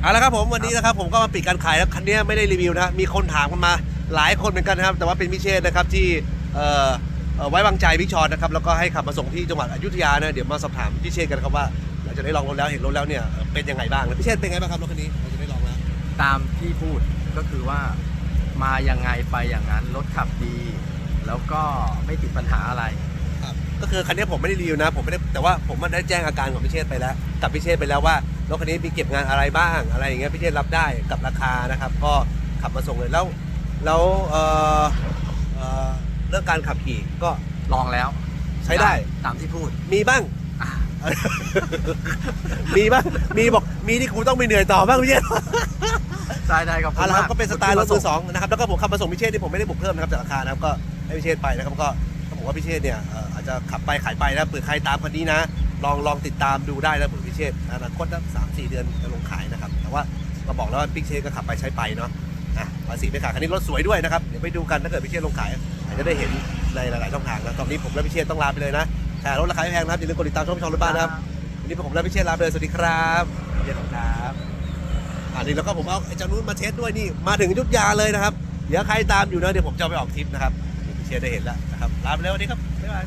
เอาละครับผมวันนี้นะครับผมก็มาปิดการขายแล้วคันนี้ไม่ได้รีวิวนะมีคนถามกันมาหลายคนเหมือนกันนะครับ แต่ว่าเป็นพิเชษนะครับที่เอ่อเอ่อไว้วางใจพี่ชอนนะครับแล้วก็ให้ขับมาส่งที่จังหวัดอยุธยานะเดี๋ยวมาสอบถามพี่เชษกันครับว่าหลังจากได้ลองรถแล้วเห็นรถแล้วเนี่ยเอ่อเป็นยังไงบ้างนะพี่เชษเป็นไงบ้างครับรถคันนี้หลังจากได้ลองแล้วตามที่พูดก็คือว่ามายังไงไปอย่างนั้นรถขับดี แล้วก็ไม่ติดปัญหาอะไรก็คือคันนี้ผมไม่ได้รีวิวนะ ผมไม่ได้แต่ว่าผมมันได้แจ้งอาการของพี่เชษไปแล้วกับพี่เชษไปแล้วว่า รถคันนี้มีเก็บงานอะไรบ้างอะไรอย่างเงี้ยพี่เชษรับได้กับราคานะครับ ก็ขับมาส่งเลยแล้วแล้วเอ่อเอ่อเรื่องการขับขี่ก็ลองแล้วใช้ได้ ตามที่พูด มีบ้าง อะมีบ้าง มีบอก มีที่กูต้องไปเหนื่อยต่อบ้างพี่เชษได้ได้ครับเอาละครับก็เป็นสไตล์รถมือสององนะครับ แล้วก็ผมขับมาส่งพิเชษที่ผมไม่ได้บวกเพิ่มนะครับจากราคานะครับ ก็ให้พิเชษไปนะครับ ก็ต้องบอกว่าพิเชษเนี่ยเอ่ออาจจะขับไปขายไปนะเผื่อใครตามคันนี้นะ ลองลองติดตามดูได้นะเผื่อพิเชษอนาคตนะสามสี่เดือนจะลงขายนะครับ แต่ว่าเราบอกแล้วว่าพิเชษก็ขับไปใช้ไปเนาะอะภาษีไม่ขาดคันนี้รถสวยด้วยนะครับ เดี๋ยวไปดูกันถ้าเกิดพิเชษลงขายอาจจะได้เห็นในหลายๆช่องทางนะตอนนี้ผมและพิเชษต้องลาไปเลยนะแต่รถราคาไม่แพงนะครับอย่าลืมกดติดตามช่องช่องรถบ้านนะครับวันนี้ผมและพิเชษลาไปเลยสวัสดีครับเดี๋ยวครับอันนี้แล้วก็ผมเอาไอ้เจ้านู้นมาเทสด้วยนี่มาถึงอยุทธยาเลยนะครับเดี๋ยวใครตามอยู่นะเดี๋ยวผมจะเอาไปออกทริปนะครับเดี๋ยวพี่เชียร์ได้เห็นแล้วนะครับลาไปแล้ววันนี้ครับบ๊ายบาย